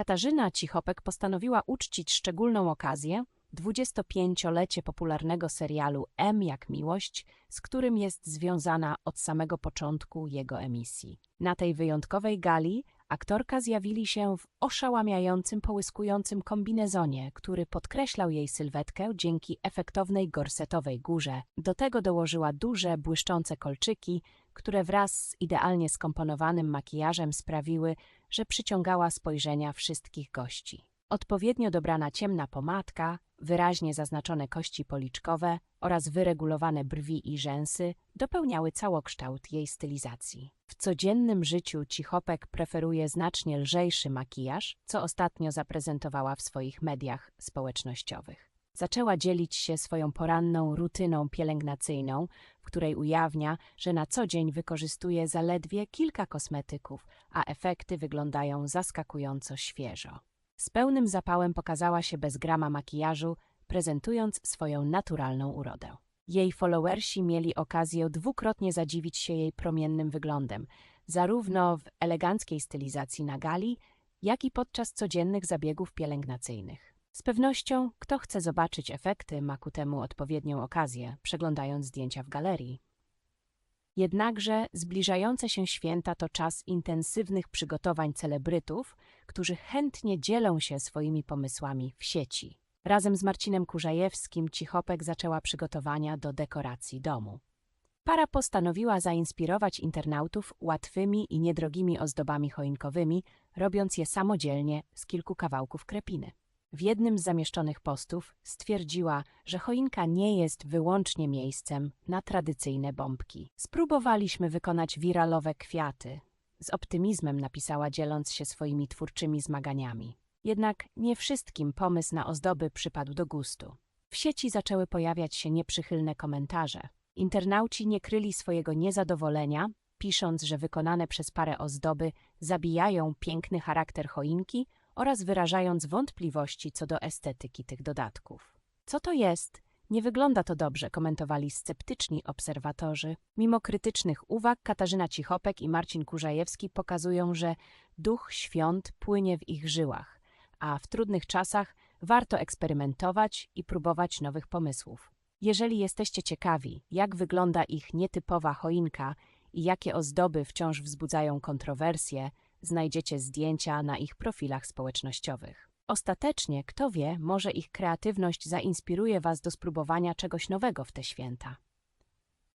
Katarzyna Cichopek postanowiła uczcić szczególną okazję 25-lecie popularnego serialu M jak miłość, z którym jest związana od samego początku jego emisji. Na tej wyjątkowej gali aktorka zjawili się w oszałamiającym, połyskującym kombinezonie, który podkreślał jej sylwetkę dzięki efektownej gorsetowej górze. Do tego dołożyła duże, błyszczące kolczyki, które wraz z idealnie skomponowanym makijażem sprawiły, że przyciągała spojrzenia wszystkich gości. Odpowiednio dobrana ciemna pomadka, wyraźnie zaznaczone kości policzkowe oraz wyregulowane brwi i rzęsy dopełniały całokształt jej stylizacji. W codziennym życiu Cichopek preferuje znacznie lżejszy makijaż, co ostatnio zaprezentowała w swoich mediach społecznościowych. Zaczęła dzielić się swoją poranną rutyną pielęgnacyjną, w której ujawnia, że na co dzień wykorzystuje zaledwie kilka kosmetyków, a efekty wyglądają zaskakująco świeżo. Z pełnym zapałem pokazała się bez grama makijażu, prezentując swoją naturalną urodę. Jej followersi mieli okazję dwukrotnie zadziwić się jej promiennym wyglądem, zarówno w eleganckiej stylizacji na gali, jak i podczas codziennych zabiegów pielęgnacyjnych. Z pewnością, kto chce zobaczyć efekty, ma ku temu odpowiednią okazję, przeglądając zdjęcia w galerii. Jednakże zbliżające się święta to czas intensywnych przygotowań celebrytów, którzy chętnie dzielą się swoimi pomysłami w sieci. Razem z Marcinem Kurzajewskim Cichopek zaczęła przygotowania do dekoracji domu. Para postanowiła zainspirować internautów łatwymi i niedrogimi ozdobami choinkowymi, robiąc je samodzielnie z kilku kawałków krepiny. W jednym z zamieszczonych postów stwierdziła, że choinka nie jest wyłącznie miejscem na tradycyjne bombki. Spróbowaliśmy wykonać wiralowe kwiaty. Z optymizmem napisała, dzieląc się swoimi twórczymi zmaganiami. Jednak nie wszystkim pomysł na ozdoby przypadł do gustu. W sieci zaczęły pojawiać się nieprzychylne komentarze. Internauci nie kryli swojego niezadowolenia, pisząc, że wykonane przez parę ozdoby zabijają piękny charakter choinki oraz wyrażając wątpliwości co do estetyki tych dodatków. Co to jest? Nie wygląda to dobrze, komentowali sceptyczni obserwatorzy. Mimo krytycznych uwag, Katarzyna Cichopek i Marcin Kurzajewski pokazują, że duch świąt płynie w ich żyłach, a w trudnych czasach warto eksperymentować i próbować nowych pomysłów. Jeżeli jesteście ciekawi, jak wygląda ich nietypowa choinka i jakie ozdoby wciąż wzbudzają kontrowersje, znajdziecie zdjęcia na ich profilach społecznościowych. Ostatecznie, kto wie, może ich kreatywność zainspiruje Was do spróbowania czegoś nowego w te święta.